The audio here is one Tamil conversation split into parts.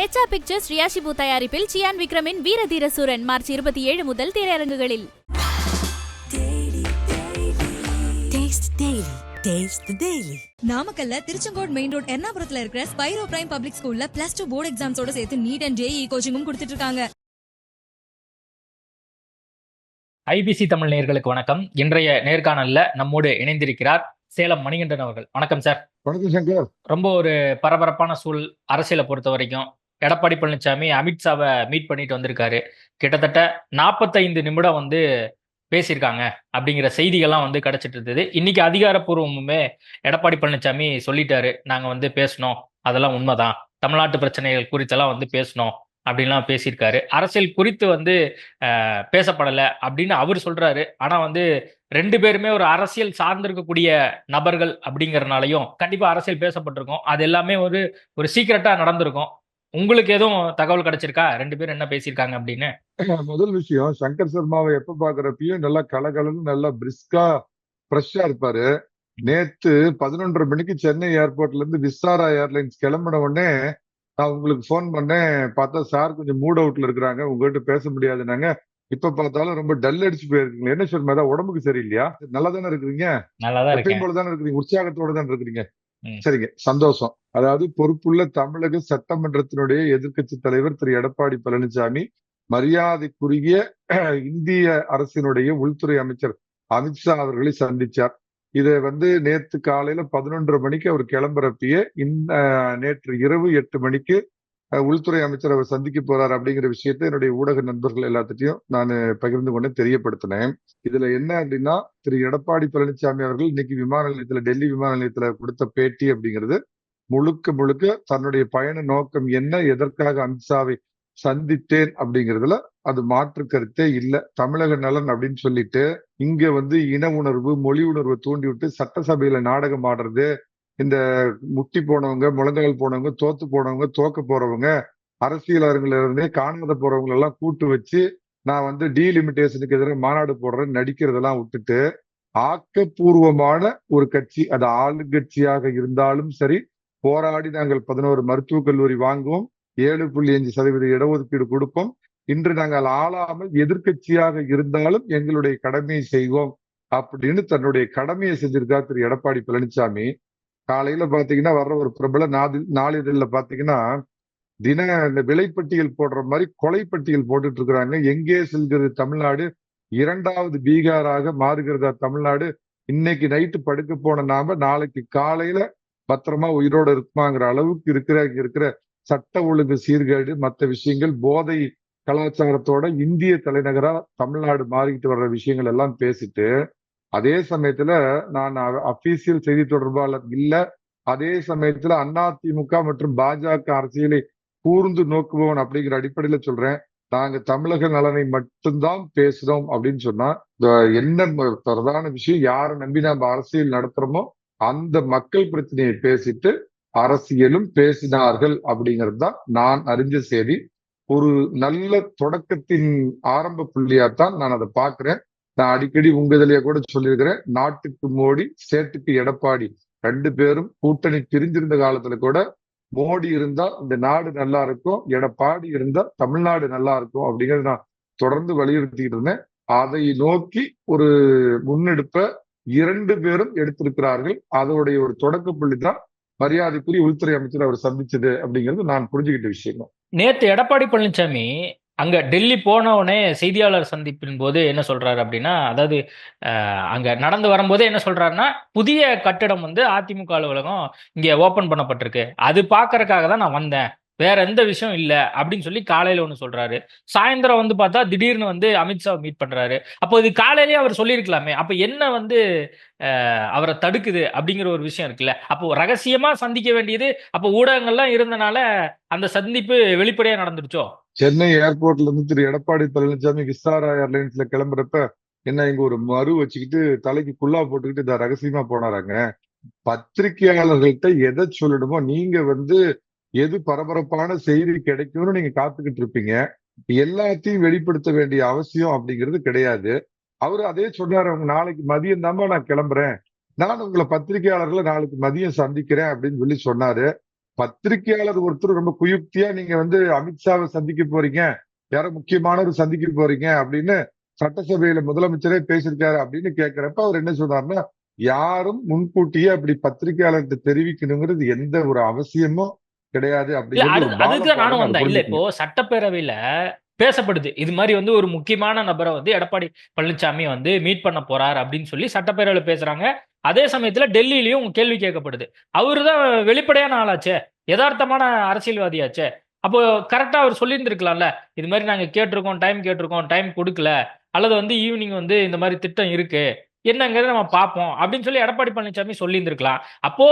ஹெச்ஆ பிக்சர்ஸ் ரியாஷிபு தயாரிப்பில் சியான் விக்ரமின் வீரதீர சூரன் மார்ச் இருபத்தி ஏழு முதல் திரையரங்குகளில். நாமக்கல்ல திருச்செங்கோடு மெயின் ரோட் எர்ணாபுரத்துல இருக்கிற ஸ்பைரோ பிரைம் பப்ளிக் ஸ்கூல்ல பிளஸ் டூ போர்டு எக்ஸாம்ஸோட சேர்த்து நீட் அண்ட் ஜேஇ கோச்சிங்கும் கொடுத்துட்டு இருக்காங்க. ஐபிசி தமிழ் நேயர்களுக்கு வணக்கம். இன்றைய நேர்காணல்ல நம்மோடு இணைந்திருக்கிறார் சேலம் மணிகண்டன் அவர்கள். வணக்கம் சார். வணக்கம் சங்கர். ரொம்ப ஒரு பரபரப்பான சூழ் அரசியலை பொறுத்த வரைக்கும் எடப்பாடி பழனிசாமி அமித்ஷாவை மீட் பண்ணிட்டு வந்திருக்காரு. கிட்டத்தட்ட நாற்பத்தைந்து நிமிடம் வந்து பேசியிருக்காங்க அப்படிங்கிற செய்திகள்லாம் வந்து கிடைச்சிட்டு இருந்தது. இன்னைக்கு அதிகாரப்பூர்வமுமே எடப்பாடி பழனிசாமி சொல்லிட்டாரு. நாங்க வந்து பேசணும். அதெல்லாம் உண்மைதான். தமிழ்நாட்டு பிரச்சனைகள் குறித்தெல்லாம் வந்து பேசணும் அப்படின்லாம் பேசியிருக்காரு. அரசியல் குறித்து வந்து பேசப்படலை அப்படின்னு அவர் சொல்றாரு. ஆனா வந்து ரெண்டு பேருமே ஒரு அரசியல் சார்ந்திருக்கக்கூடிய நபர்கள் அப்படிங்கிறனாலையும் கண்டிப்பா அரசியல் பேசப்பட்டிருக்கும். அது எல்லாமே ஒரு ஒரு சீக்கிரட்டா நடந்திருக்கும். உங்களுக்கு எதுவும் தகவல் கிடைச்சிருக்கா? ரெண்டு பேரும் என்ன பேசியிருக்காங்க அப்படின்னு? முதல் விஷயம் சங்கர் சர்மாவை எப்ப பாக்குறப்பயும் நல்லா கலகலன்னு நல்லா பிரிஸ்கா ஃப்ரெஷ்ஷா இருப்பாரு. நேத்து பதினொன்றரை மணிக்கு சென்னை ஏர்போர்ட்ல இருந்து விஸ்தாரா ஏர்லைன்ஸ் கிளம்பின உடனே நான் உங்களுக்கு ஃபோன் பண்ணேன். பார்த்தா சார் கொஞ்சம் மூட் அவுட்ல இருக்கிறாங்க. உங்ககிட்ட பேச முடியாதுனாங்க இப்ப பார்த்தாலும் ரொம்ப டல் அடிச்சு போயிருக்கீங்க என்ன சொல்லுமா உடம்புக்கு சரியில்லையா? நல்லா தானே இருக்கிறீங்க? எப்பயும் இருக்கேன். போல தானே இருக்கிறீங்க? உற்சாகத்தோட தான் இருக்கிறீங்க? ம். சரிங்க. சந்தோஷம். அதாவது பொறுப்புள்ள தமிழக சட்டமன்றத்தினுடைய எதிர்கட்சி தலைவர் திரு. எடப்பாடி பழனிசாமி மரியாதைக்குரிய இந்திய அரசினுடைய உள்துறை அமைச்சர் அமித்ஷா அவர்களை சந்திச்சார். இதை வந்து நேத்து காலையில பதினொன்றரை மணிக்கு அவர் கிளம்புறப்பயே இந்த நேற்று இரவு எட்டு மணிக்கு உள்துறை அமைச்சர் அவர் சந்திக்க போறார் அப்படிங்கிற விஷயத்தை என்னுடைய ஊடக நண்பர்கள் எல்லாத்திட்டையும் நான் பகிர்ந்து கொண்டு தெரியப்படுத்தினேன். இதுல என்ன அப்படின்னா திரு. எடப்பாடி பழனிசாமி அவர்கள் இன்னைக்கு விமான நிலையத்துல டெல்லி விமான நிலையத்துல கொடுத்த பேட்டி அப்படிங்கிறது முழுக்க முழுக்க தன்னுடைய பயண நோக்கம் என்ன எதற்காக அமித்ஷாவை சந்தித்தேன் அப்படிங்கிறதுல அது மாற்று கருத்தே இல்லை. தமிழக நலன் அப்படின்னு சொல்லிட்டு இங்க வந்து இன உணர்வு மொழி உணர்வு தூண்டி விட்டு சட்டசபையில நாடகம் ஆடுறது இந்த முட்டி போனவங்க முழங்கால் போனவங்க தோத்து போனவங்க தோக்க போறவங்க அரசியலாளர்கள் இருந்தே காணாத போறவங்க எல்லாம் கூட்டு வச்சு நான் வந்து டீலிமிட்டேஷனுக்கு எதிராக மாநாடு போடுறேன் நடிக்கிறதெல்லாம் விட்டுட்டு ஆக்கப்பூர்வமான ஒரு கட்சி அது ஆளுங்கட்சியாக இருந்தாலும் சரி போராடி நாங்கள் பதினோரு மருத்துவக் கல்லூரி வாங்குவோம் ஏழு புள்ளி அஞ்சு சதவீத இடஒதுக்கீடு கொடுப்போம். இன்று நாங்கள் ஆளாமல் எதிர்க்கட்சியாக இருந்தாலும் எங்களுடைய கடமையை செய்வோம் அப்படின்னு தன்னுடைய கடமையை செஞ்சிருக்கா திரு எடப்பாடி பழனிசாமி காலையில பாத்தீங்கன்னா வர்ற ஒரு பிரபல நாதி நாளிதழ்ல பாத்தீங்கன்னா தின இந்த விலைப்பட்டியல் போடுற மாதிரி கொலைப்பட்டியல் போட்டுட்டு இருக்கிறாங்க எங்கே செல்கிறது தமிழ்நாடு? இரண்டாவது பீகாராக மாறுகிறதா தமிழ்நாடு? இன்னைக்கு நைட்டு படுக்க போன நாம நாளைக்கு காலையில பத்திரமா உயிரோட இருக்குமாங்கிற அளவுக்கு இருக்கிற இருக்கிற சட்ட ஒழுங்கு சீர்கேடு மற்ற விஷயங்கள் போதை கலாச்சாரத்தோட இந்திய தலைநகரா தமிழ்நாடு மாறிக்கிட்டு வர்ற விஷயங்கள் எல்லாம் பேசிட்டு அதே சமயத்துல நான் அபிஷியல் செய்தி தொடர்பாளர் இல்ல. அதே சமயத்துல அதிமுக மற்றும் பாஜக அரசியலை கூர்ந்து நோக்குபவன் அப்படிங்கிற அடிப்படையில சொல்றேன். நாங்க தமிழக நலனை மட்டும்தான் பேசுறோம் அப்படின்னு சொன்னா இந்த என்ன பிரதான விஷயம் யாரை நம்பி நம்ம அரசியல் நடத்துறோமோ அந்த மக்கள் பிரச்சனையை பேசிட்டு அரசியலும் பேசினார்கள் அப்படிங்கிறது தான் நான் அறிஞ்ச செய்தி. ஒரு நல்ல தொடக்கத்தின் ஆரம்ப புள்ளியாத்தான் நான் அதை பார்க்கிறேன். நான் அடிக்கடி உங்க இதுலயே கூட சொல்லியிருக்கிறேன். நாட்டுக்கு மோடி சேட்டுக்கு எடப்பாடி ரெண்டு பேரும் கூட்டணி பிரிஞ்சிருந்த காலத்துல கூட மோடி இருந்தா இந்த நாடு நல்லா இருக்கும் எடப்பாடி இருந்தா தமிழ்நாடு நல்லா இருக்கும் அப்படிங்கறத நான் தொடர்ந்து வலியுறுத்திக்கிட்டு இருந்தேன். அதை நோக்கி ஒரு முன்னெடுப்ப இரண்டு பேரும் எடுத்திருக்கிறார்கள். அதோடைய ஒரு தொடக்க புள்ளி தான் மரியாதைக்குரிய உள்துறை அமைச்சர் அவர் சந்திச்சது அப்படிங்கிறது நான் புரிஞ்சுக்கிட்ட விஷயம் நேத்து எடப்பாடி பழனிசாமி அங்க டெல்லி போனவுடனே செய்தியாளர் சந்திப்பின் போது என்ன சொல்றாரு அப்படின்னா அதாவது அங்க நடந்து வரும்போதே என்ன சொல்றாருன்னா புதிய கட்டிடம் வந்து அதிமுக அலுவலகம் இங்க ஓபன் பண்ணப்பட்டிருக்கு. அது பாக்குறதுக்காக தான் நான் வந்தேன். வேற எந்த விஷயம் இல்ல அப்படின்னு சொல்லி காலையில ஒண்ணு சொல்றாரு. சாயந்தரம் வந்து பார்த்தா திடீர்னு வந்து அமித்ஷா மீட் பண்றாரு. அப்போ இது காலையிலேயே அவர் சொல்லியிருக்கலாமே. அப்ப என்ன வந்து அவரை தடுக்குது அப்படிங்கிற ஒரு விஷயம் இருக்குல்ல. அப்போ ரகசியமா சந்திக்க வேண்டியது அப்போ ஊடகங்கள்லாம் இருந்தனால அந்த சந்திப்பு வெளிப்படையா நடந்துருச்சோ? சென்னை ஏர்போர்ட்ல இருந்து திரு எடப்பாடி பழனிசாமி விஸ்தாரா ஏர்லைன்ஸ்ல கிளம்புறப்ப என்ன இங்க ஒரு மறு வச்சுக்கிட்டு தலைக்கு குல்லா போட்டுக்கிட்டு இதை ரகசியமா போனாராங்க. பத்திரிகையாளர்கள்ட்ட எதை சொல்லணுமோ நீங்க வந்து எது பரபரப்பான செய்தி கிடைக்கும்னு நீங்க காத்துக்கிட்டு இருப்பீங்க. எல்லாத்தையும் வெளிப்படுத்த வேண்டிய அவசியம் அப்படிங்கிறது கிடையாது. அவரு அதே சொன்னாரு அவங்க நாளைக்கு மதியம் தாம்மா நான் கிளம்புறேன். நான் உங்களை பத்திரிகையாளர்களை நாளைக்கு மதியம் சந்திக்கிறேன் அப்படின்னு சொல்லி சொன்னாரு. பத்திரிகையாளர் ஒருத்தர் ரொம்ப குயுக்தியா நீங்க வந்து அமித்ஷாவை சந்திக்க போறீங்க. யாரோ முக்கியமானவர் சந்திக்க போறீங்க அப்படின்னு சட்டசபையில முதலமைச்சரே பேசியிருக்காரு அப்படின்னு கேட்கிறப்ப அவர் என்ன சொன்னார்னா யாரும் முன்கூட்டியே அப்படி பத்திரிகையாளர்கிட்ட தெரிவிக்கணுங்கிறது எந்த ஒரு அவசியமும் கிடையாது அதுக்கு நானும் வந்தேன். இல்ல. இப்போ சட்டப்பேரவையில பேசப்படுது. இது மாதிரி வந்து ஒரு முக்கியமான நபரை வந்து எடப்பாடி பழனிசாமி வந்து மீட் பண்ண போறார் அப்படின்னு சொல்லி சட்டப்பேரவையில பேசுறாங்க. அதே சமயத்துல டெல்லியிலயும் கேள்வி கேட்கப்படுது. அவரு தான் வெளிப்படையான ஆளாச்சே. யதார்த்தமான அரசியல்வாதியாச்சே. அப்போ கரெக்டா அவர் சொல்லியிருந்திருக்கலாம்ல. இது மாதிரி நாங்க கேட்டிருக்கோம் டைம் கேட்டிருக்கோம் டைம் கொடுக்கல. அல்லது வந்து ஈவினிங் வந்து இந்த மாதிரி திட்டம் இருக்கு. என்னங்கிறத நம்ம பார்ப்போம் அப்படின்னு சொல்லி எடப்பாடி பழனிசாமி சொல்லியிருந்திருக்கலாம். அப்போ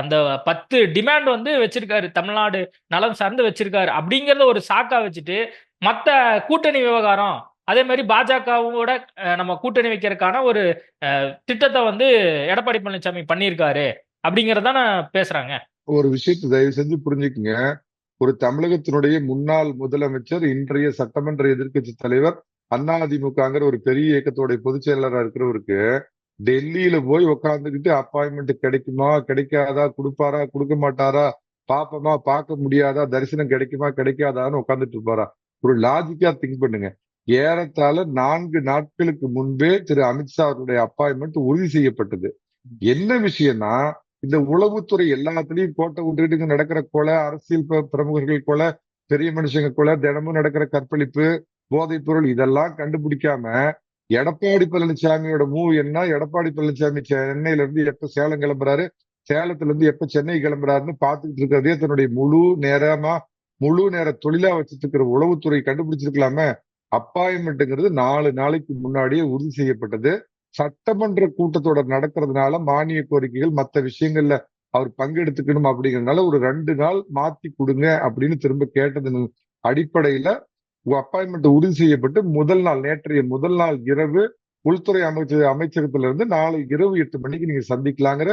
அந்த பத்து டிமாண்ட் வந்து வச்சிருக்காரு. தமிழ்நாடு நலம் சார்ந்து வச்சிருக்காரு. அப்படிங்கிறத ஒரு சாக்கா வச்சுட்டு மத்த கூட்டணி விவகாரம் அதே மாதிரி பாஜகவோட நம்ம கூட்டணி வைக்கிறதுக்கான ஒரு திட்டத்தை வந்து எடப்பாடி பழனிசாமி பண்ணியிருக்காரு. அப்படிங்கறதான பேசுறாங்க. ஒரு விஷயத்தை தயவு செஞ்சு புரிஞ்சுக்குங்க. ஒரு தமிழகத்தினுடைய முன்னாள் முதலமைச்சர் இன்றைய சட்டமன்ற எதிர்க்கட்சி தலைவர் அதிமுகங்கிற ஒரு பெரிய இயக்கத்தோடைய பொதுச் செயலரா இருக்கிறவருக்கு டெல்லியில போய் உக்காந்துக்கிட்டு அப்பாயின்மெண்ட் கிடைக்குமா? கிடைக்காதா? கொடுப்பாரா? கொடுக்க மாட்டாரா? பாப்பமா? பார்க்க முடியாதா? தரிசனம் கிடைக்குமா? கிடைக்காதான்னு உட்காந்துட்டு இருப்பாரா? ஒரு லாஜிக்கா திங்க் பண்ணுங்க. ஏறத்தாழ நான்கு நாட்களுக்கு முன்பே திரு அமித்ஷா அவருடைய அப்பாயின்மெண்ட் உறுதி செய்யப்பட்டது. என்ன விஷயம்னா இந்த உளவுத்துறை எல்லாத்துலயும் கோட்டை விட்டுட்டு நடக்கிற கொலை அரசியல் பிரமுகர்கள் கொலை பெரிய மனுஷங்க கொலை தினமும் நடக்கிற கற்பழிப்பு போதைப் பொருள் இதெல்லாம் கண்டுபிடிக்காம எடப்பாடி பழனிசாமியோட மூவ் என்ன? எடப்பாடி பழனிசாமி சென்னையில இருந்து எப்ப சேலம் கிளம்புறாரு? சேலத்துல இருந்து எப்ப சென்னை கிளம்புறாருன்னு பாத்துக்கிட்டு இருக்கிறதே தன்னுடைய முழு நேரமா முழு நேர தொழிலா வச்சுட்டு இருக்கிற உளவுத்துறை கண்டுபிடிச்சிருக்கலாமே? அப்பாயின்மெண்ட்டுங்கிறது நாலு நாளைக்கு முன்னாடியே உறுதி செய்யப்பட்டது. சட்டமன்ற கூட்டத்தொடர் நடக்கிறதுனால மானிய கோரிக்கைகள் மற்ற விஷயங்கள்ல அவர் பங்கெடுத்துக்கணும் அப்படிங்கறதுனால ஒரு ரெண்டு நாள் மாத்தி கொடுங்க அப்படின்னு திரும்ப கேட்டதன் அடிப்படையில அப்பாயின்மெண்ட் உறுதி செய்யப்பட்டு முதல் நாள் நேற்றைய முதல் நாள் இரவு உள்துறை அமைச்சர் அமைச்சகத்திலிருந்து நாளை இரவு எட்டு மணிக்கு நீங்க சந்திக்கலாங்கிற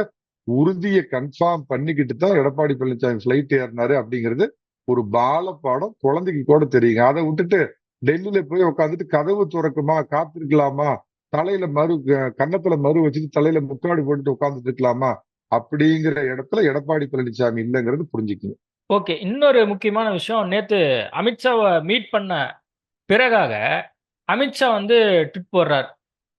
உறுதியை கன்ஃபார்ம் பண்ணிக்கிட்டு தான் எடப்பாடி பழனிசாமி ஃபிளைட் ஏறினாரு அப்படிங்கிறது ஒரு பால பாடம் குழந்தைக்கு கூட தெரியுங்க. அதை விட்டுட்டு டெல்லியில போய் உட்காந்துட்டு கதவு துறக்குமா காத்திருக்கலாமா தலையில மறு கன்னத்துல மறு வச்சுட்டு தலையில முக்காடு போட்டுட்டு உட்காந்துட்டு இருக்கலாமா அப்படிங்கிற இடத்துல எடப்பாடி பழனிசாமி இல்லைங்கிறது புரிஞ்சுக்கணும். ஓகே இன்னொரு முக்கியமான விஷயம். நேத்து அமித்ஷாவை மீட் பண்ண பிறகாக அமித்ஷா வந்து ட்விட் போடுறார்.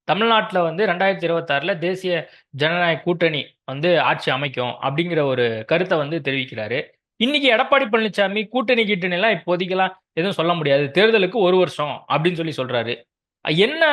தமிழ்நாட்டில் வந்து ரெண்டாயிரத்தி இருபத்தாறுல தேசிய ஜனநாயக கூட்டணி வந்து ஆட்சி அமைக்கும் அப்படிங்கிற ஒரு கருத்தை வந்து தெரிவிக்கிறாரு. இன்னைக்கு எடப்பாடி பழனிசாமி கூட்டணி கீட்டணிலாம் இப்போதைக்கெல்லாம் எதுவும் சொல்ல முடியாது. தேர்தலுக்கு ஒரு வருஷம் அப்படின்னு சொல்லி சொல்றாரு. என்ன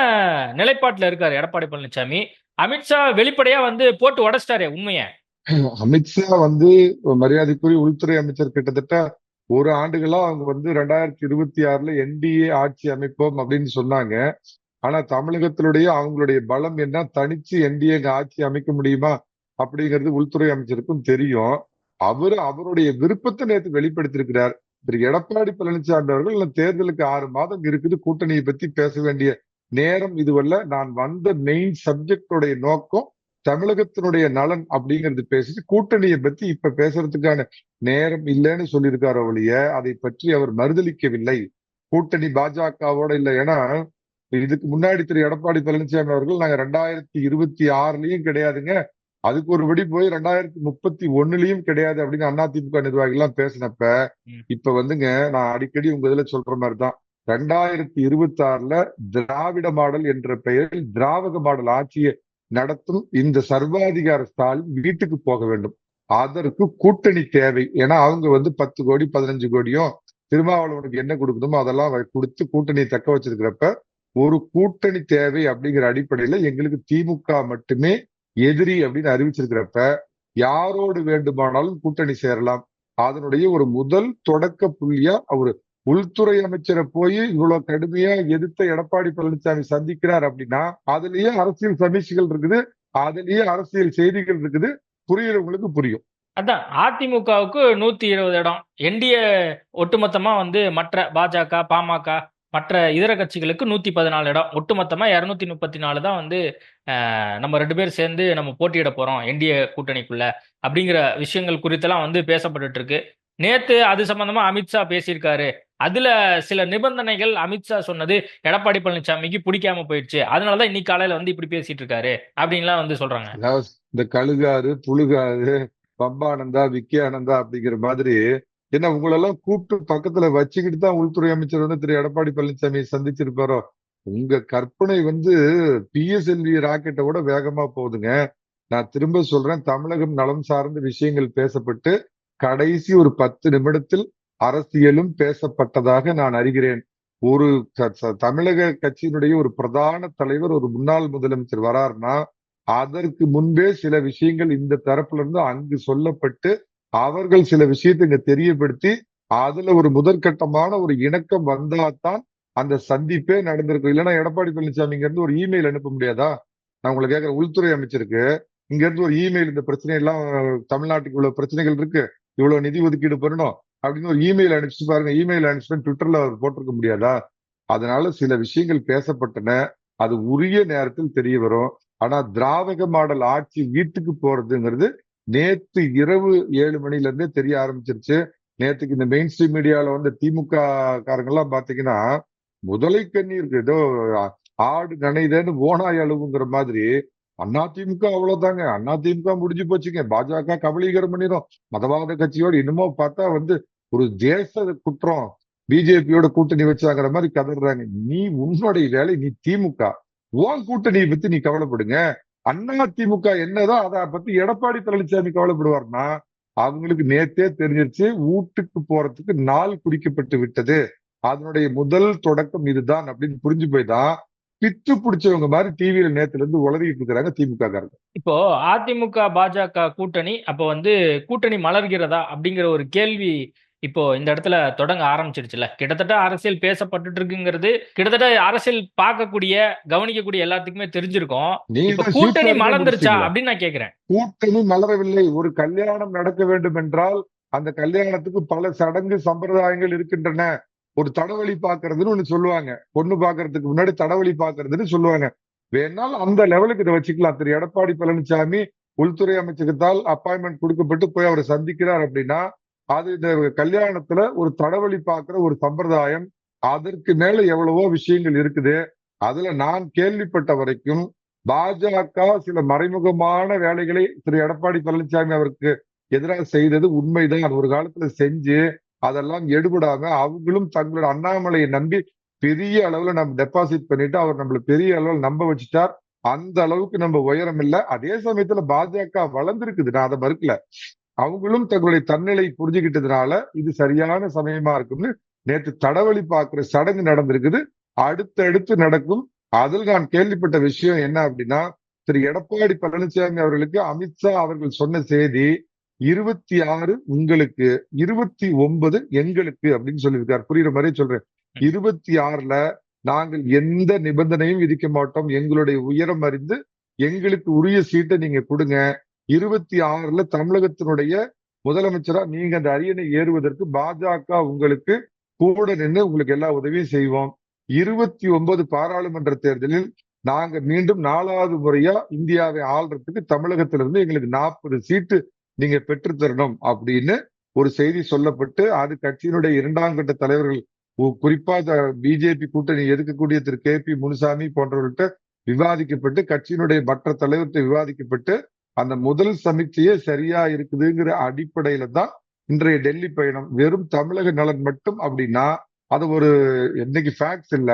நிலைப்பாட்டில் இருக்காரு எடப்பாடி பழனிசாமி அமித்ஷா வெளிப்படையா வந்து போட்டு உடைச்சிட்டாரே உண்மையை. அமித்ஷா வந்து மரியாதைக்குரிய உள்துறை அமைச்சர் கிட்டத்தட்ட ஒரு ஆண்டுகளா அவங்க வந்து ரெண்டாயிரத்தி இருபத்தி ஆறுல என்டிஏ ஆட்சி அமைப்போம் அப்படின்னு சொன்னாங்க. ஆனா தமிழகத்தினுடைய அவங்களுடைய பலம் என்ன? தனிச்சு என்டிஏ ஆட்சி அமைக்க முடியுமா? அப்படிங்கிறது உள்துறை அமைச்சருக்கும் தெரியும். அவரு அவருடைய விருப்பத்தை நேற்று வெளிப்படுத்தியிருக்கிறார். திரு. எடப்பாடி பழனிசாமி அவர்கள் தேர்தலுக்கு ஆறு மாதம் இருக்குது கூட்டணியை பத்தி பேச வேண்டிய நேரம் இதுவல்ல. நான் வந்த மெயின் சப்ஜெக்டோடைய நோக்கம் தமிழகத்தினுடைய நலன் அப்படிங்கிறது பேசிட்டு கூட்டணியை பத்தி இப்ப பேசுறதுக்கான நேரம் இல்லைன்னு சொல்லியிருக்காரு ஒழிய அதை பற்றி அவர் மறுதளிக்கவில்லை கூட்டணி பாஜகவோட இல்லை. ஏன்னா இதுக்கு முன்னாடி திரு. எடப்பாடி பழனிசாமி அவர்கள் நாங்க ரெண்டாயிரத்தி இருபத்தி ஆறுலயும் கிடையாதுங்க. அதுக்கு ஒரு படி போய் ரெண்டாயிரத்தி முப்பத்தி ஒண்ணுலயும் கிடையாது அப்படின்னு அதிமுக நிர்வாகிகள் எல்லாம் பேசினப்ப. இப்ப வந்துங்க நான் அடிக்கடி உங்க இதுல சொல்ற மாதிரிதான். ரெண்டாயிரத்தி இருபத்தி ஆறுல திராவிட மாடல் என்ற பெயரில் திராவக மாடல் ஆட்சியை நடத்தும் இந்த சர்வாதிகார ஸ்டாலின் வீட்டுக்கு போக வேண்டும். அதற்கு கூட்டணி தேவை. ஏன்னா அவங்க வந்து பத்து கோடி பதினஞ்சு கோடியும் திருமாவளவனுக்கு என்ன கொடுக்கணுமோ அதெல்லாம் கொடுத்து கூட்டணியை தக்க வச்சிருக்கிறப்ப ஒரு கூட்டணி தேவை அப்படிங்கிற அடிப்படையில எங்களுக்கு திமுக மட்டுமே எதிரி அப்படின்னு அறிவிச்சிருக்கிறப்ப யாரோடு வேண்டுமானாலும் கூட்டணி சேரலாம். அதனுடைய ஒரு முதல் தொடக்க புள்ளியா அவர் உள்துறை அமைச்சரை போய் இவ்வளவு கடுமையா எதிர்த்த எடப்பாடி பழனிசாமி சந்திக்கிறார் அப்படின்னா அதுலயே அரசியல் சமீட்சைகள் இருக்குது அதுலயே அரசியல் செய்திகள் இருக்குது புரியுறவங்களுக்கு புரியும். அதான் அதிமுகவுக்கு நூத்தி இருபது இடம். என்டிஏ ஒட்டுமொத்தமா வந்து மற்ற பாஜக பாமக மற்ற இதர கட்சிகளுக்கு நூத்தி பதினாலு இடம். ஒட்டுமொத்தமா இருநூத்தி முப்பத்தி நாலு தான் வந்து நம்ம ரெண்டு பேர் சேர்ந்து நம்ம போட்டியிட போறோம் என்டிஏ கூட்டணிக்குள்ள. அப்படிங்கிற விஷயங்கள் குறித்தெல்லாம் வந்து பேசப்பட்டுட்டு இருக்கு. நேத்து அது சம்பந்தமா அமித்ஷா பேசியிருக்காரு. அதுல சில நிபந்தனைகள் அமித்ஷா சொன்னது எடப்பாடி பழனிசாமிக்கு பிடிக்காம போயிடுச்சு. அதனாலதான் இன்னைக்கு காலையில வந்து இப்படி பேசிட்டு இருக்காரு அப்படின்லாம் வந்து சொல்றாங்க. இந்த கழுகாறு புழுகாறு பம்பானந்தா விக்கியானந்தா அப்படிங்கிற மாதிரி என்ன உங்களெல்லாம் கூப்பிட்டு பக்கத்துல வச்சுக்கிட்டு தான் உள்துறை அமைச்சர் வந்து திரு எடப்பாடி பழனிசாமியை சந்திச்சிருப்பாரோ? உங்க கற்பனை வந்து பிஎஸ்எல்வி ராக்கெட்டை விட வேகமா போகுதுங்க. நான் திரும்ப சொல்றேன் தமிழகம் நலம் சார்ந்த விஷயங்கள் பேசப்பட்டு கடைசி ஒரு பத்து நிமிடத்தில் அரசியலும் பேசப்பட்டதாக நான் அறிகிறேன். ஒரு தமிழக கட்சியினுடைய ஒரு பிரதான தலைவர் ஒரு முன்னாள் முதலமைச்சர் வரார்னா அதற்கு முன்பே சில விஷயங்கள் இந்த தரப்புல இருந்து அங்கு சொல்லப்பட்டு அவர்கள் சில விஷயத்தை இங்க தெரியப்படுத்தி அதுல ஒரு முதற்கட்டமான ஒரு இணக்கம் வந்தாதான் அந்த சந்திப்பே நடந்திருக்கும். இல்லைன்னா எடப்பாடி பழனிசாமி இங்க இருந்து ஒரு இமெயில் அனுப்ப முடியாதா? நான் உங்களை கேட்கிறேன் உள்துறை அமைச்சருக்கு. இங்க இருந்து ஒரு இமெயில் இந்த பிரச்சனை எல்லாம் தமிழ்நாட்டுக்கு இவ்வளவு பிரச்சனைகள் இருக்கு. இவ்வளவு நிதி ஒதுக்கீடு பண்ணணும் அப்படின்னு ஒரு இமெயில் அனுப்பிச்சு பாருங்க. இமெயில் அனுப்பிச்சுன்னு ட்விட்டர்ல அவர் போட்டிருக்க முடியாதா? அதனால சில விஷயங்கள் பேசப்பட்டன. அது உரிய நேரத்தில் தெரிய வரும். ஆனா திராவிக மாடல் ஆட்சி வீட்டுக்கு போறதுங்கிறது நேத்து இரவு ஏழு மணில இருந்தே தெரிய ஆரம்பிச்சிருச்சு. நேத்துக்கு இந்த மெயின் ஸ்ட்ரீம் மீடியால வந்து திமுக காரங்கெல்லாம் பாத்தீங்கன்னா முதலை கண்ணீர் ஏதோ ஆடு நனைதேன்னு ஓனாய் அழுவுங்கிற மாதிரி அண்ணா திமுக அவ்வளவுதாங்க. அண்ணா திமுக முடிஞ்சு போச்சுங்க. பாஜக கபலீகரம் பண்ணிடும் மதவாத கட்சியோட இன்னமும் பார்த்தா வந்து ஒரு தேச குற்றம் பிஜேபியோட கூட்டணி வச்சாங்கிற மாதிரி கதறாங்க. நீ உன்னுடைய வேலை நீ திமுக. உன் கூட்டணியை பத்தி நீ கவலைப்படுங்க. அண்ணா திமுக என்னதோ அதை பத்தி எடப்பாடி பழனிசாமி கவலைப்படுவார்னா அவங்களுக்கு நேத்தே தெரிஞ்சிருச்சு வீட்டுக்கு போறதுக்கு நாள் குடிக்கப்பட்டு விட்டது. அதனுடைய முதல் தொடக்கம் இதுதான் அப்படின்னு புரிஞ்சு போய் தான் பித்து பிடிச்சவங்க மாதிரி டிவியில நேத்துல இருந்து உளறிட்டு இருக்கிறாங்க திமுக காரங்க. இப்போ அதிமுக பாஜக கூட்டணி அப்போ வந்து கூட்டணி மலர்கிறதா அப்படிங்கிற ஒரு கேள்வி இப்போ இந்த இடத்துல தொடங்க ஆரம்பிச்சிருச்சுல கிட்டத்தட்ட அரசியல் பேசப்பட்டுட்டு இருக்குங்கிறது கிட்டத்தட்ட அரசியல் பார்க்கக்கூடிய கவனிக்கக்கூடிய எல்லாத்துக்குமே தெரிஞ்சிருக்கும். கூட்டணி மலர்ந்துருச்சா? அப்படின்னு நான் கேக்குறேன். கூட்டணி மலரவில்லை. ஒரு கல்யாணம் நடக்க வேண்டும் என்றால் அந்த கல்யாணத்துக்கு பல சடங்கு சம்பிரதாயங்கள் இருக்கின்றன. ஒரு தடவழி பாக்குறதுன்னு ஒண்ணு சொல்லுவாங்க. பொண்ணு பாக்குறதுக்கு முன்னாடி தடவழி பாக்குறதுன்னு சொல்லுவாங்க. வேணால் அந்த லெவலுக்கு இதை வச்சுக்கலாம். திரு எடப்பாடி பழனிசாமி உள்துறை அமைச்சகத்தால் அப்பாயின்மெண்ட் கொடுக்கப்பட்டு போய் அவரை சந்திக்கிறார் அப்படின்னா அது இந்த கல்யாணத்துல ஒரு தடவழி பாக்குற ஒரு சம்பிரதாயம் அதற்கு மேல எவ்வளவோ விஷயங்கள் இருக்குது. அதுல நான் கேள்விப்பட்ட வரைக்கும் பாஜக சில மறைமுகமான வேலைகளை திரு எடப்பாடி பழனிசாமி அவருக்கு எதிராக செய்தது உண்மைதான். ஒரு காலத்துல செஞ்சு அதெல்லாம் எடுபடாம அவங்களும் தங்களோட அண்ணாமலையை நம்பி பெரிய அளவுல நம்ம டெபாசிட் பண்ணிட்டு அவர் நம்மள பெரிய அளவுல நம்ப வச்சுட்டார். அந்த அளவுக்கு நம்ம உயரம் இல்லை. அதே சமயத்துல பாஜக வளர்ந்திருக்குது. நான் அதை மறுக்கல. அவங்களும் தங்களுடைய தன்னிலை புரிஞ்சுக்கிட்டதுனால இது சரியான சமயமா இருக்கும்னு நேற்று தடவழி பார்க்கிற சடங்கு நடந்திருக்குது. அடுத்தடுத்து நடக்கும். அதில் நான் கேள்விப்பட்ட விஷயம் என்ன அப்படின்னா திரு எடப்பாடி பழனிசாமி அவர்களுக்கு அமித்ஷா அவர்கள் சொன்ன செய்தி இருபத்தி ஆறு உங்களுக்கு இருபத்தி ஒன்பது எங்களுக்கு அப்படின்னு சொல்லியிருக்கார். புரியுற மாதிரி சொல்றேன். இருபத்தி ஆறுல நாங்கள் எந்த நிபந்தனையும் விதிக்க மாட்டோம். எங்களுடைய உயரம் அறிந்து எங்களுக்கு உரிய சீட்டை நீங்க கொடுங்க. இருபத்தி ஆறுல தமிழகத்தினுடைய முதலமைச்சரா நீங்க அந்த அரியணை ஏறுவதற்கு பாஜக உங்களுக்கு கூட நின்று உங்களுக்கு எல்லா உதவியும் செய்வோம். இருபத்தி ஒன்பது பாராளுமன்ற தேர்தலில் நாங்க மீண்டும் நாலாவது முறையா இந்தியாவை ஆள்றதுக்கு தமிழகத்திலிருந்து எங்களுக்கு நாற்பது சீட்டு நீங்க பெற்று தரணும் அப்படின்னு ஒரு செய்தி சொல்லப்பட்டு அது கட்சியினுடைய இரண்டாம் கட்ட தலைவர்கள் குறிப்பாக குறிப்பா பிஜேபி கூட்டணி எதிர்க்கக்கூடிய திரு. கே. பி. முனுசாமி போன்றவர்கள்ட்ட விவாதிக்கப்பட்டு கட்சியினுடைய மற்ற தலைவர்கிட்ட விவாதிக்கப்பட்டு அந்த முதல் சமீட்சையே சரியா இருக்குதுங்கிற அடிப்படையில தான் இன்றைய டெல்லி பயணம். வெறும் தமிழக நலன் மட்டும் அப்படின்னா அது ஒரு என்னைக்கு ஃபேக்ட்ஸ் இல்ல.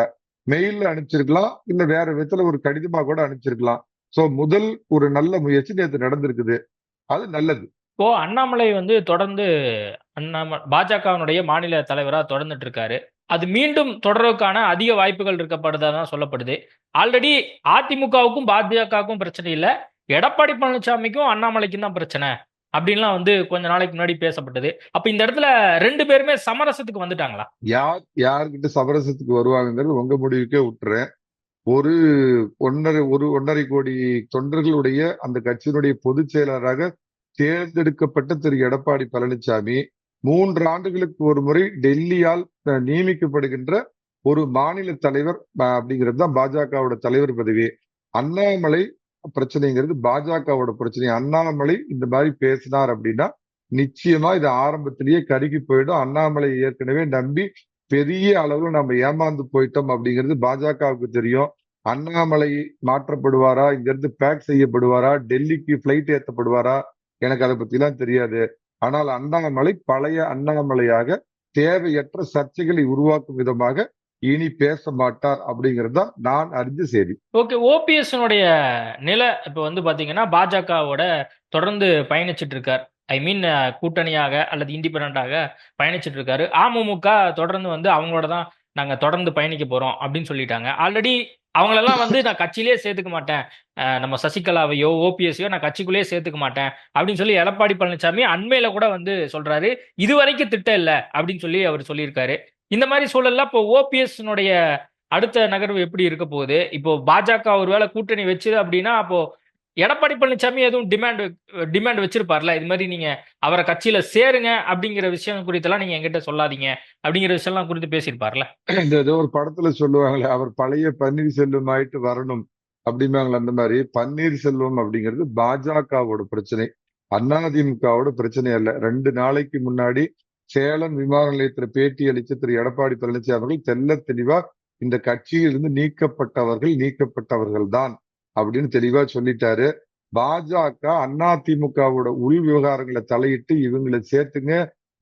மெயில்ல அனுப்பிச்சிருக்கலாம் இல்ல வேற விதத்துல ஒரு கடிதமா கூட அனுப்பிச்சிருக்கலாம். சோ முதல் ஒரு நல்ல முயற்சி நேற்று நடந்திருக்குது. அது நல்லது. இப்போ அண்ணாமலை வந்து தொடர்ந்து அண்ணாம பாஜகவினுடைய மாநில தலைவரா தொடர்ந்துட்டு இருக்காரு அது மீண்டும் தொடர்றதுக்கான அதிக வாய்ப்புகள் இருக்கப்படுதா தான் சொல்லப்படுது. ஆல்ரெடி அதிமுகவுக்கும் பாஜகவுக்கும் பிரச்சனை இல்லை. எடப்பாடி பழனிசாமிக்கும் அண்ணாமலைக்கும் தான் பிரச்சனை அப்படின்லாம் வந்து கொஞ்ச நாளைக்கு முன்னாடி பேசப்பட்டது. அப்ப இந்த இடத்துல ரெண்டு பேருமே சமரசத்துக்கு வந்துட்டாங்களா? யார் யார்கிட்ட சமரசத்துக்கு வருவாங்கங்கிறது உங்க முடிவுக்கே விட்டுறேன் ஒரு ஒன்னரை ஒரு ஒன்னரை கோடி தொண்டர்களுடைய அந்த கட்சியினுடைய பொதுச் செயலராக தேர்ந்தெடுக்கப்பட்ட திரு எடப்பாடி பழனிசாமி மூன்று ஆண்டுகளுக்கு ஒரு முறை டெல்லியால் நியமிக்கப்படுகின்ற ஒரு மாநில தலைவர் அப்படிங்கிறது தான் பாஜகவோட தலைவர் பதவி. அண்ணாமலை பிரச்சனைங்கிறது பாஜகவோட பிரச்சனை. அண்ணாமலை இந்த மாதிரி பேசினார் அப்படின்னா நிச்சயமா இது ஆரம்பத்திலேயே கருகி போயிடும். அண்ணாமலை ஏற்கனவே நம்பி பெரிய அளவுல நம்ம ஏமாந்து போயிட்டோம் அப்படிங்கிறது பாஜகவுக்கு தெரியும். அண்ணாமலை மாற்றப்படுவாரா? இங்கிருந்து பேக் செய்யப்படுவாரா? டெல்லிக்கு பிளைட் ஏற்றப்படுவாரா எனக்கு அதை பத்திலாம் தெரியாது. ஆனால் அண்ணாமலை பழைய அண்ணாமலையாக தேவையற்ற சர்ச்சைகளை உருவாக்கும் விதமாக இனி பேச மாட்டார் அப்படிங்கிறது தான் நான் அறிஞ்ச செய்தி. ஓகே ஓபிஎஸ்னுடைய நிலை இப்போ வந்து பாத்தீங்கன்னா பாஜகவோட தொடர்ந்து பயணிச்சிட்டு இருக்கார் ஐ மீன் கூட்டணியாக அல்லது இண்டிபெண்டாக பயணிச்சிட்டு இருக்காரு அமமுக தொடர்ந்து வந்து அவங்களோட தான் நாங்க தொடர்ந்து பயணிக்க போறோம் அப்படின்னு சொல்லிட்டாங்க. ஆல்ரெடி அவங்களெல்லாம் வந்து நான் கட்சியிலே சேர்த்துக்க மாட்டேன். நம்ம சசிகலாவையோ ஓபிஎஸ்ஸையோ நான் கட்சிக்குள்ளேயே சேர்த்துக்க மாட்டேன். அப்படின்னு சொல்லி எடப்பாடி பழனிசாமி அண்மையில கூட வந்து சொல்றாரு. இது வரைக்கும் திட்டம் இல்லை அப்படின்னு சொல்லி அவர் சொல்லியிருக்காரு. இந்த மாதிரி சூழல்ல இப்போ ஓபிஎஸ்னுடைய அடுத்த நகர்வு எப்படி இருக்க போகுது? இப்போ பாஜக ஒருவேளை கூட்டணி வச்சுது அப்படின்னா அப்போ எடப்பாடி பழனிசாமி எதுவும் டிமாண்ட் டிமாண்ட் வச்சிருப்பார்ல? இது மாதிரி நீங்க அவரை கட்சியில சேருங்க அப்படிங்கிற விஷயம் குறித்தெல்லாம் நீங்க என்கிட்ட சொல்லாதீங்க அப்படிங்கிற விஷயம்லாம் குறித்து பேசியிருப்பார்ல? இந்த ஏதோ ஒரு படத்துல சொல்லுவாங்களே அவர் பழைய பன்னீர்செல்வம் ஆயிட்டு வரணும் அப்படிம்பாங்களே அந்த மாதிரி. பன்னீர்செல்வம் அப்படிங்கிறது பாஜகவோட பிரச்சனை. அதிமுகவோட பிரச்சனை அல்ல. ரெண்டு நாளைக்கு முன்னாடி சேலம் விமான நிலையத்துல பேட்டி அளித்த திரு எடப்பாடி பழனிசாமி அவர்கள் தெல்ல தெளிவா இந்த கட்சியிலிருந்து நீக்கப்பட்டவர்கள் நீக்கப்பட்டவர்கள் தான் அப்படின்னு தெளிவா சொல்லிட்டாரு. பாஜக அண்ணா திமுகவோட உள் விவகாரங்களை தலையிட்டு இவங்களை சேர்த்துங்க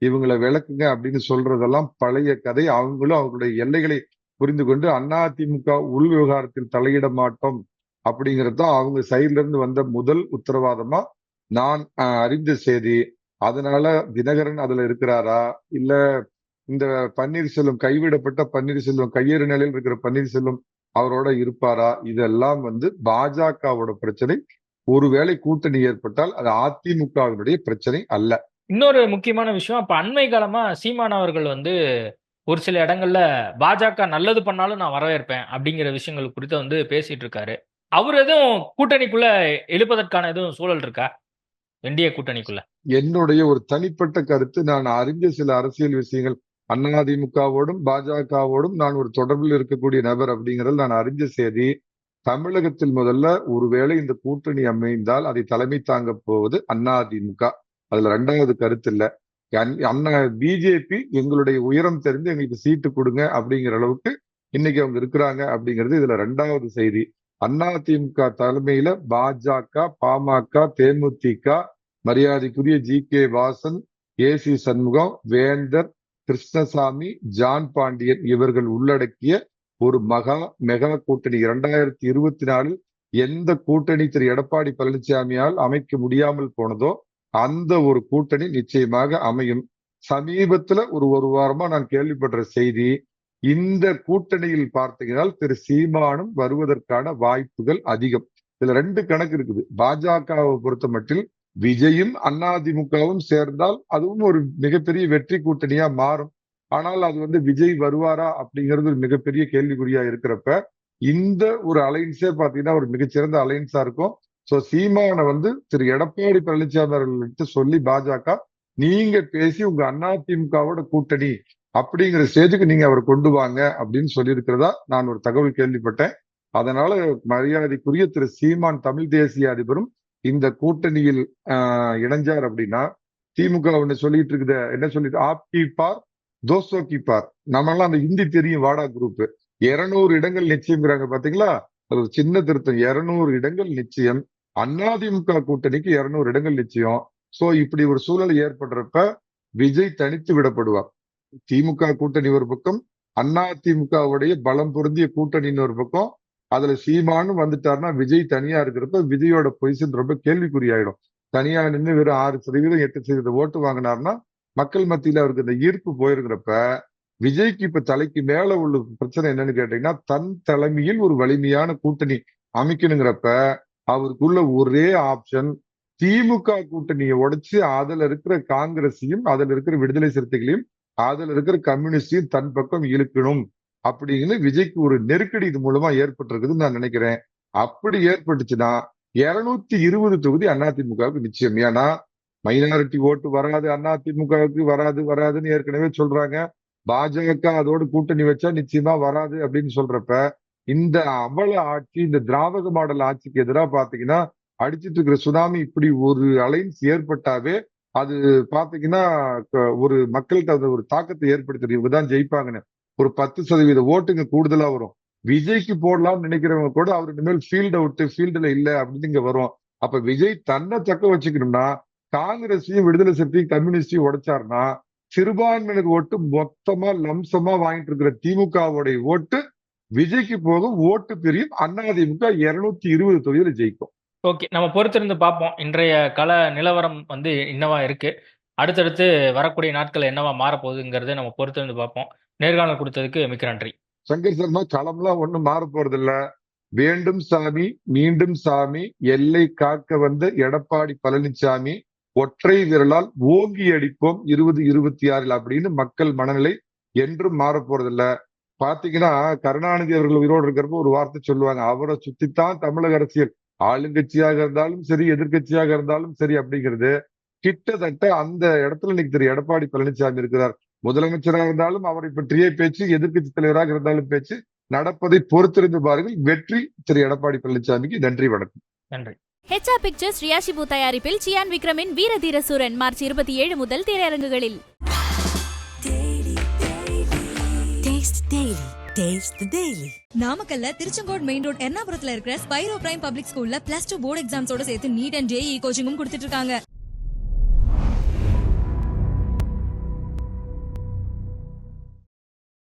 இவங்களை விளக்குங்க அப்படின்னு சொல்றதெல்லாம் பழைய கதை. அவங்களும் அவங்களுடைய எல்லைகளை புரிந்து கொண்டு அண்ணா திமுக உள் விவகாரத்தில் தலையிட மாட்டோம் அப்படிங்கிறது தான் அவங்க சைட்ல இருந்து வந்த முதல் உத்தரவாதமா நான் அறிந்த செய்தி. அதனால தினகரன் அதுல இருக்கிறாரா? இல்ல இந்த பன்னீர்செல்வம் கைவிடப்பட்ட பன்னீர்செல்வம் கையேறு நிலையில் இருக்கிற பன்னீர்செல்வம் அவரோட இருப்பாரா? இதெல்லாம் வந்து பாஜகவோட பிரச்சனை. ஒருவேளை கூட்டணி ஏற்பட்டால் அது அதிமுகவினுடைய பிரச்சனை அல்ல. இன்னொரு முக்கியமான விஷயம் அப்ப அண்மை காலமா சீமான் அவர்கள் வந்து ஒரு சில இடங்கள்ல பாஜக நல்லது பண்ணாலும் நான் வரவேற்பேன் அப்படிங்கிற விஷயங்கள் குறித்து வந்து பேசிட்டு இருக்காரு. அவர் எதுவும் கூட்டணிக்குள்ள எழுப்பதற்கான எதுவும் சூழல் இருக்கா? என்டிஏ கூட்டணிக்குள்ள? என்னுடைய ஒரு தனிப்பட்ட கருத்து நான் அறிஞ்ச சில அரசியல் விஷயங்கள் அதிமுகவோடும் பாஜகவோடும் நான் ஒரு தொடர்பில் இருக்கக்கூடிய நபர் அப்படிங்கிறது நான் அறிஞ்ச செய்தி தமிழகத்தில் முதல்ல ஒருவேளை இந்த கூட்டணி அமைந்தால் அதை தலைமை தாங்க போவது அதிமுக அதுல ரெண்டாவது கருத்து இல்லை. அண்ணா பிஜேபி எங்களுடைய உயரம் தெரிந்து எங்களுக்கு சீட்டு கொடுங்க அப்படிங்கிற அளவுக்கு இன்னைக்கு அவங்க இருக்கிறாங்க அப்படிங்கிறது இதுல ரெண்டாவது செய்தி. அதிமுக தலைமையில பாஜக பாமக தேமுதிக மரியாதைக்குரிய G K Vasan A C Shanmugam வேந்தர் கிருஷ்ணசாமி ஜான் பாண்டியன் இவர்கள் உள்ளடக்கிய ஒரு மகா மெகா கூட்டணி. இரண்டாயிரத்தி இருபத்தி நாலில் எந்த கூட்டணி திரு. எடப்பாடி பழனிசாமியால் அமைக்க முடியாமல் போனதோ அந்த ஒரு கூட்டணி நிச்சயமாக அமையும். சமீபத்துல ஒரு ஒரு வாரமா நான் கேள்விப்படுற செய்தி இந்த கூட்டணியில் பார்த்தீங்கன்னா திரு. சீமானும் வருவதற்கான வாய்ப்புகள் அதிகம். இதுல ரெண்டு கணக்கு இருக்குது. பாஜகவை பொறுத்த மட்டில் விஜயும் அதிமுகவும் சேர்ந்தால் அதுவும் ஒரு மிகப்பெரிய வெற்றி கூட்டணியா மாறும். ஆனால் அது வந்து விஜய் வருவாரா அப்படிங்கிறது ஒரு மிகப்பெரிய கேள்விக்குறியா இருக்கிறப்ப இந்த ஒரு அலைன்ஸே பாத்தீங்கன்னா ஒரு மிகச்சிறந்த அலைன்ஸா இருக்கும். சோ சீமானை வந்து திரு எடப்பாடி பழனிசாமி அவர்கள்ட்ட சொல்லி பாஜக நீங்க பேசி உங்க அதிமுகவோட கூட்டணி அப்படிங்கிற ஸ்டேஜுக்கு நீங்க அவர் கொண்டு வாங்க அப்படின்னு சொல்லியிருக்கிறதா நான் ஒரு தகவல் கேள்விப்பட்டேன். அதனால மரியாதைக்குரிய திரு சீமான் தமிழ் தேசிய அதிபரும் இந்த கூட்டணியில் ஆஹ், இணைஞ்சார் அப்படின்னா திமுக ஒண்ணு சொல்லிட்டு இருக்குத என்ன சொல்லிட்டு ஆப் கி பார் தோசோ கி பார். நம்மளாம் அந்த ஹிந்தி தெரியும் வாடா குரூப் இருநூறு இடங்கள் நிச்சயம்ங்கிறாங்க பாத்தீங்களா? அது ஒரு சின்ன திருத்தம். இருநூறு இடங்கள் நிச்சயம். அதிமுக கூட்டணிக்கு இருநூறு இடங்கள் நிச்சயம். சோ இப்படி ஒரு சூழல் ஏற்படுறப்ப விஜய் தனித்து விடப்படுவார். திமுக கூட்டணி ஒரு பக்கம் அதிமுகவுடைய பலம் பொருந்திய கூட்டணின்னு ஒரு பக்கம் அதுல சீமானு வந்துட்டாருன்னா விஜய் தனியா இருக்கிறப்ப விஜயோட பொசிஷன் ரொம்ப கேள்விக்குறியாயிடும். தனியா நின்று வெறும் ஆறு சதவீதம் எட்டு சதவீதம் ஓட்டு வாங்கினாருன்னா மக்கள் மத்தியில அவருக்கு இந்த ஈர்ப்பு போயிருக்கிறப்ப விஜய்க்கு இப்ப தலைக்கு மேல உள்ள பிரச்சனை என்னன்னு கேட்டீங்கன்னா தன் தலைமையில் ஒரு வலிமையான கூட்டணி அமைக்கணுங்கிறப்ப அவருக்குள்ள ஒரே ஆப்ஷன் திமுக கூட்டணியை உடைச்சு அதுல இருக்கிற காங்கிரஸையும் அதுல இருக்கிற விடுதலை சிறுத்தைகளையும் அதுல இருக்கிற கம்யூனிஸ்டையும் தன் பக்கம் இழுக்கணும். அப்படின்னு விஜய்க்கு ஒரு நெருக்கடி இது மூலமா ஏற்பட்டிருக்குதுன்னு நான் நினைக்கிறேன். அப்படி ஏற்பட்டுச்சுன்னா இருநூத்தி இருபது தொகுதி அதிமுகவுக்கு நிச்சயம். ஏன்னா மைனாரிட்டி ஓட்டு வராது அதிமுகவுக்கு வராது வராதுன்னு ஏற்கனவே சொல்றாங்க. பாஜக அதோடு கூட்டணி வச்சா நிச்சயமா வராது அப்படின்னு சொல்றப்ப இந்த அமல ஆட்சி இந்த திராவக மாடல் ஆட்சிக்கு எதிராக பாத்தீங்கன்னா அடிச்சிட்டு இருக்கிற சுனாமி இப்படி ஒரு அலைன்ஸ் ஏற்பட்டாவே அது பாத்தீங்கன்னா ஒரு மக்கள்கிட்ட அது ஒரு தாக்கத்தை ஏற்படுத்துறது இவங்க தான் ஜெயிப்பாங்கன்னு. ஒரு பத்து சதவீத ஓட்டுங்க கூடுதலா வரும். விஜய்க்கு போடலாம்னு நினைக்கிறவங்க கூட அவர் இனிமேல் ஃபீல்ட் அவுட் ஃபீல்டுல இல்ல அப்படின்னு இங்க வரும். அப்ப விஜய் தன்னை தக்க வச்சுக்கணும்னா காங்கிரஸையும் விடுதலை சக்தியும் கம்யூனிஸ்டையும் உடைச்சாருன்னா சிறுபான்மையினர் ஓட்டு மொத்தமா லம்சமா வாங்கிட்டு இருக்கிற திமுகவுடைய ஓட்டு விஜய்க்கு போகும் ஓட்டு பிரியும். அதிமுக இருநூத்தி இருபது தொகுதியில ஜெயிக்கும். ஓகே நம்ம பொறுத்திருந்து பார்ப்போம். இன்றைய கள நிலவரம் வந்து என்னவா இருக்கு. அடுத்தடுத்து வரக்கூடிய நாட்கள் என்னவா மாறப்போகுதுங்கிறத நம்ம பொறுத்திருந்து பார்ப்போம். நேர்காணல் கொடுத்ததுக்கு மிக்க நன்றி. சங்கர் சர்மா களம்லாம் ஒண்ணும் மாற போறதில்ல வேண்டும் சாமி மீண்டும் சாமி எல்லை காக்க வந்த எடப்பாடி பழனிசாமி ஒற்றை விரலால் ஓங்கி அடிப்போம் இருபது இருபத்தி ஆறில் அப்படின்னு மக்கள் மனநிலை என்றும் மாற போறதில்ல பாத்தீங்கன்னா கருணாநிதி அவர்கள் உயிரோடு இருக்கிறப்ப ஒரு வார்த்தை சொல்லுவாங்க அவரை சுத்தித்தான் தமிழக அரசியல். ஆளுங்கட்சியாக இருந்தாலும் சரி எதிர்க்கட்சியாக இருந்தாலும் சரி அப்படிங்கிறது. கிட்டத்தட்ட அந்த இடத்துல இன்னைக்கு திரு எடப்பாடி பழனிசாமி இருக்கிறார். முதலமைச்சராக இருந்தாலும் அவரை பற்றிய பேச்சு எதிர்க்கட்சி தலைவராக இருந்தாலும் பேச்சு நடப்பதை பொறுத்திருந்து பாருங்கள். வெற்றி திரு எடப்பாடி பழனிசாமிக்கு நன்றி வணக்கம். நன்றி. ஹெச்ஆ பிக்சர்ஸ் ரியாஷிபு தயாரிப்பில் சியான் விக்ரமின் வீரதீர சூரன் மார்ச் இருபத்தி ஏழு முதல் திரையரங்குகளில். நாமக்கல்ல திருச்செங்கோடு மெயின் ரோட் எர்ணாபுரத்துல இருக்கிற ஸ்பைரோ பிரைம் பப்ளிக் ஸ்கூல்ல பிளஸ் டூ போர்டு எக்ஸாம்ஸோட சேர்த்து நீட் அண்ட் ஜேஇ கோச்சிங்கும் கொடுத்துட்டு இருக்காங்க.